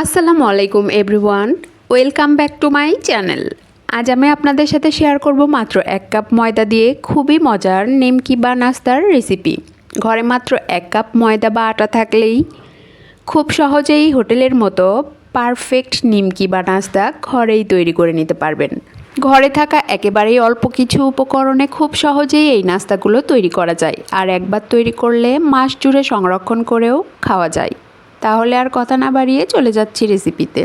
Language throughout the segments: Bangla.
আসসালামু আলাইকুম everyone welcome back to my channel আজ আমি আপনাদের সাথে শেয়ার করব মাত্র এক কাপ ময়দা দিয়ে খুবই মজার নিমকি বা নাস্তার রেসিপি ঘরে মাত্র এক কাপ ময়দা বা আটা থাকলেই খুব সহজেই হোটেলের মতো পারফেক্ট নিমকি বা নাস্তা ঘরেই তৈরি করে নিতে পারবেন। ঘরে থাকা একেবারেই অল্প কিছু উপকরণে খুব সহজেই এই নাস্তাগুলো তৈরি করা যায়। আর একবার তৈরি করলে মাস জুড়ে সংরক্ষণ করেও খাওয়া যায়। তাহলে আর কথা না বাড়িয়ে চলে যাচ্ছি রেসিপিতে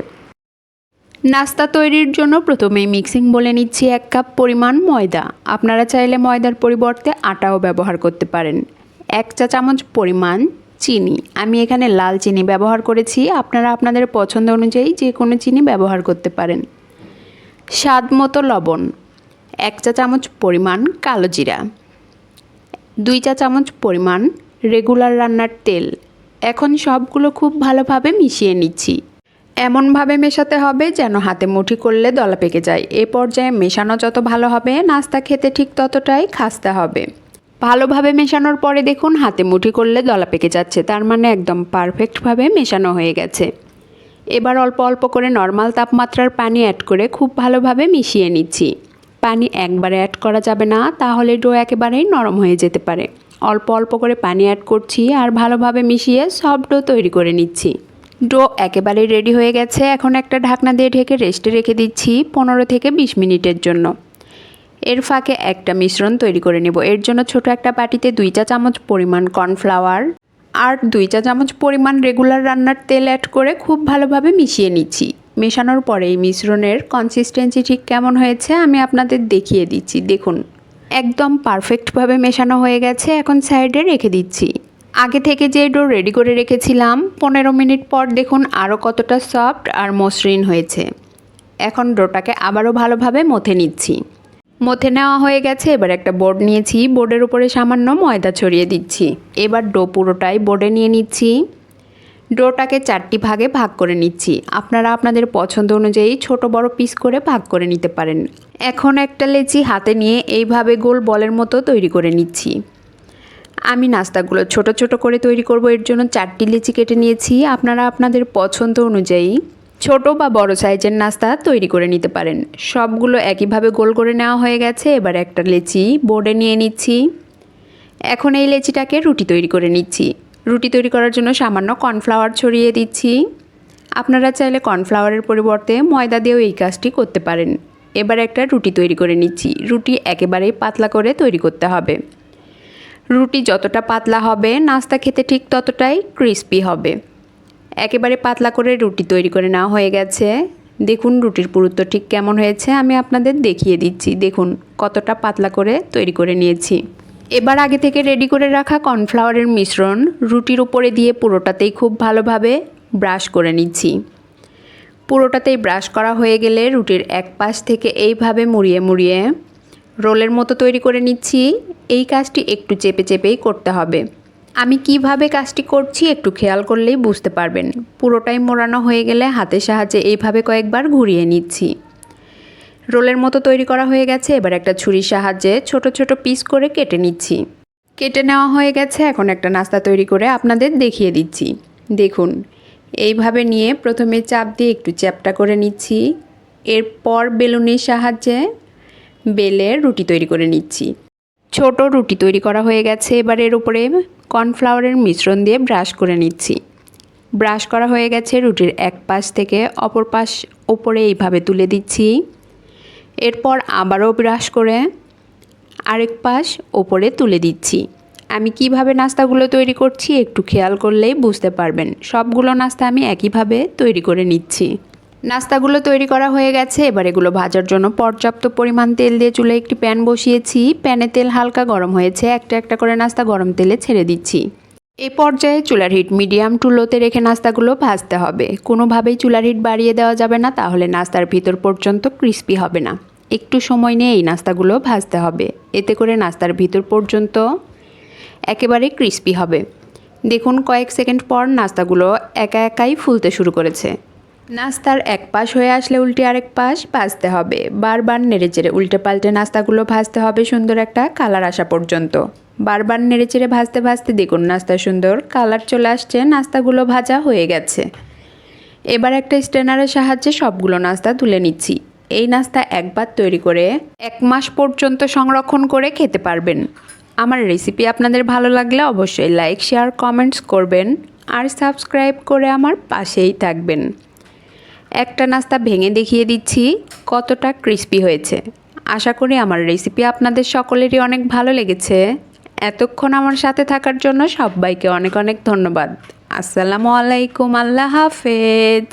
নাস্তা তৈরির জন্য প্রথমেই মিক্সিং বলে নিচ্ছি এক কাপ পরিমাণ ময়দা। আপনারা চাইলে ময়দার পরিবর্তে আটাও ব্যবহার করতে পারেন। এক চা চামচ পরিমাণ চিনি। আমি এখানে লাল চিনি ব্যবহার করেছি। আপনারা আপনাদের পছন্দ অনুযায়ী যে কোনো চিনি ব্যবহার করতে পারেন। স্বাদ মতো লবণ। এক চা চামচ পরিমাণ কালো জিরা। দুই চা চামচ পরিমাণ রেগুলার রান্নার তেল। এখন সবগুলো খুব ভালোভাবে মিশিয়ে নিচ্ছি। এমনভাবে মেশাতে হবে যেন হাতে মুঠি করলে দলা পেকে যায়। এ পর্যায়ে মেশানো যত ভালো হবে, নাস্তা খেতে ঠিক ততটাই খাসতে হবে। ভালোভাবে মেশানোর পরে দেখুন, হাতে মুঠি করলে দলা পেকে যাচ্ছে। তার মানে একদম পারফেক্টভাবে মেশানো হয়ে গেছে। এবার অল্প অল্প করে নর্মাল তাপমাত্রার পানি অ্যাড করে খুব ভালোভাবে মিশিয়ে নিচ্ছি। পানি একবারে অ্যাড করা যাবে না, তাহলে ডো একেবারেই নরম হয়ে যেতে পারে। অল্প অল্প করে পানি অ্যাড করছি আর ভালোভাবে মিশিয়ে সব ডো তৈরি করে নিচ্ছি। ডো একেবারেই রেডি হয়ে গেছে। এখন একটা ঢাকনা দিয়ে ঢেকে রেস্টে রেখে দিচ্ছি পনেরো থেকে বিশ মিনিটের জন্য। এর ফাঁকে একটা মিশ্রণ তৈরি করে নেব। এর জন্য ছোট একটা বাটিতে দুই চা চামচ পরিমাণ কর্নফ্লাওয়ার আর দুই চা চামচ পরিমাণ রেগুলার রান্নার তেল অ্যাড করে খুব ভালোভাবে মিশিয়ে নিচ্ছি। মেশানোর পরে এই মিশ্রণের কনসিস্টেন্সি ঠিক কেমন হয়েছে আমি আপনাদের দেখিয়ে দিচ্ছি। দেখুন একদম পারফেক্টভাবে মেশানো হয়ে গেছে, এখন সাইডে রেখে দিচ্ছি। আগে থেকে যে ডো রেডি করে রেখেছিলাম, পনেরো মিনিট পর দেখুন আরও কতটা সফট আর মসৃণ হয়েছে। এখন ডোটাকে আবারও ভালোভাবে মথে নিচ্ছি। মথে নেওয়া হয়ে গেছে, এবার একটা বোর্ড নিয়েছি। বোর্ডের উপরে সামান্য ময়দা ছড়িয়ে দিচ্ছি। এবার ডো পুরোটাই বোর্ডে নিয়ে নিচ্ছি। ডোটাকে চারটি ভাগে ভাগ করে নিচ্ছি। আপনারা আপনাদের পছন্দ অনুযায়ী ছোট বড় পিস করে ভাগ করে নিতে পারেন। এখন একটা লেচি হাতে নিয়ে এইভাবে গোল বলের মতো তৈরি করে নিচ্ছি। আমি নাস্তাগুলো ছোট ছোট করে তৈরি করব, এর জন্য চারটি লেচি কেটে নিয়েছি। আপনারা আপনাদের পছন্দ অনুযায়ী ছোট বা বড় সাইজের নাস্তা তৈরি করে নিতে পারেন। সবগুলো একইভাবে গোল করে নেওয়া হয়ে গেছে। এবার একটা লেচি বোর্ডে নিয়ে নিচ্ছি। এখন এই লেচিটাকে রুটি তৈরি করে নিচ্ছি। রুটি তৈরি করার জন্য সামান্য কর্নফ্লাওয়ার ছড়িয়ে দিচ্ছি। আপনারা চাইলে কর্নফ্লাওয়ারের পরিবর্তে ময়দা দিয়েও এই কাজটি করতে পারেন। এবার একটা রুটি তৈরি করে নিচ্ছি। রুটি একেবারেই পাতলা করে তৈরি করতে হবে। রুটি যতটা পাতলা হবে, নাস্তা খেতে ঠিক ততটাই ক্রিস্পি হবে। একেবারে পাতলা করে রুটি তৈরি করে নেওয়া হয়ে গেছে। দেখুন রুটির পুরুত্ব ঠিক কেমন হয়েছে, আমি আপনাদের দেখিয়ে দিচ্ছি। দেখুন কতটা পাতলা করে তৈরি করে নিয়েছি। এবার আগে থেকে রেডি করে রাখা কর্নফ্লাওয়ারের মিশ্রণ রুটির উপরে দিয়ে পুরোটাতেই খুব ভালোভাবে ব্রাশ করে নিচ্ছি। পুরোটাতেই ব্রাশ করা হয়ে গেলে রুটির এক পাশ থেকে এইভাবে মুড়িয়ে মুড়িয়ে রোলের মতো তৈরি করে নিচ্ছি। এই কাজটি একটু চেপে চেপেই করতে হবে। আমি কীভাবে কাজটি করছি একটু খেয়াল করলেই বুঝতে পারবেন। পুরোটাই মোড়ানো হয়ে গেলে হাতের সাহায্যে এইভাবে কয়েকবার ঘুরিয়ে নিচ্ছি। রোলের মতো তৈরি করা হয়ে গেছে। এবার একটা ছুরির সাহায্যে ছোট ছোট পিস করে কেটে নিচ্ছি। কেটে নেওয়া হয়ে গেছে। এখন একটা নাস্তা তৈরি করে আপনাদের দেখিয়ে দিচ্ছি। দেখুন, এইভাবে নিয়ে প্রথমে চাপ দিয়ে একটু চ্যাপটা করে নিচ্ছি। এরপর বেলুনের সাহায্যে বেলে রুটি তৈরি করে নিচ্ছি। ছোট রুটি তৈরি করা হয়ে গেছে। এবার এর উপরে কর্নফ্লাওয়ারের মিশ্রণ দিয়ে ব্রাশ করে নিচ্ছি। ব্রাশ করা হয়ে গেছে রুটির এক পাশ থেকে অপর পাশ ওপরে এইভাবে তুলে দিচ্ছি। এরপর আবারও ব্রাশ করে আরেক পাশ ওপরে তুলে দিচ্ছি। আমি কীভাবে নাস্তাগুলো তৈরি করছি একটু খেয়াল করলেই বুঝতে পারবেন। সবগুলো নাস্তা আমি একইভাবে তৈরি করে নিচ্ছি। নাস্তাগুলো তৈরি করা হয়ে গেছে। এবার এগুলো ভাজার জন্য পর্যাপ্ত পরিমাণ তেল দিয়ে চুলে একটি প্যান বসিয়েছি। প্যানে তেল হালকা গরম হয়েছে। একটা একটা করে নাস্তা গরম তেলে ছেড়ে দিচ্ছি। এই পর্যায়ে চুলার হিট মিডিয়াম টু লোতে রেখে নাস্তাগুলো ভাজতে হবে। কোনোভাবেই চুলার হিট বাড়িয়ে দেওয়া যাবে না, তাহলে নাস্তার ভিতর পর্যন্ত ক্রিস্পি হবে না। একটু সময় নিয়ে এই নাস্তাগুলো ভাজতে হবে। এতে করে নাস্তার ভিতর পর্যন্ত একেবারে ক্রিস্পি হবে। দেখুন কয়েক সেকেন্ড পর নাস্তাগুলো একা একাই ফুলতে শুরু করেছে। নাস্তার এক পাশ হয়ে আসলে উল্টে আরেক পাশ ভাজতে হবে। বারবার নেড়ে চেড়ে উল্টে পাল্টে নাস্তাগুলো ভাজতে হবে সুন্দর একটা কালার আসা পর্যন্ত। বারবার নেড়ে চেড়ে ভাজতে ভাজতে দেখুন নাস্তা সুন্দর কালার চলে আসছে, নাস্তাগুলো ভাজা হয়ে গেছে। এবার একটা স্ট্রেনারের সাহায্যে সবগুলো নাস্তা তুলে নিচ্ছি। এই নাস্তা একবার তৈরি করে এক মাস পর্যন্ত সংরক্ষণ করে খেতে পারবেন। আমার রেসিপি আপনাদের ভালো লাগলে অবশ্যই লাইক শেয়ার কমেন্টস করবেন আর সাবস্ক্রাইব করে আমার পাশেই থাকবেন। একটা নাস্তা ভেঙে দেখিয়ে দিচ্ছি কতটা ক্রিস্পি হয়েছে। আশা করি আমার রেসিপি আপনাদের সকলেরই অনেক ভালো লেগেছে। এতক্ষণ আমার সাথে থাকার জন্য সবাইকে অনেক অনেক ধন্যবাদ। আসসালামু আলাইকুম, আল্লাহ হাফেজ।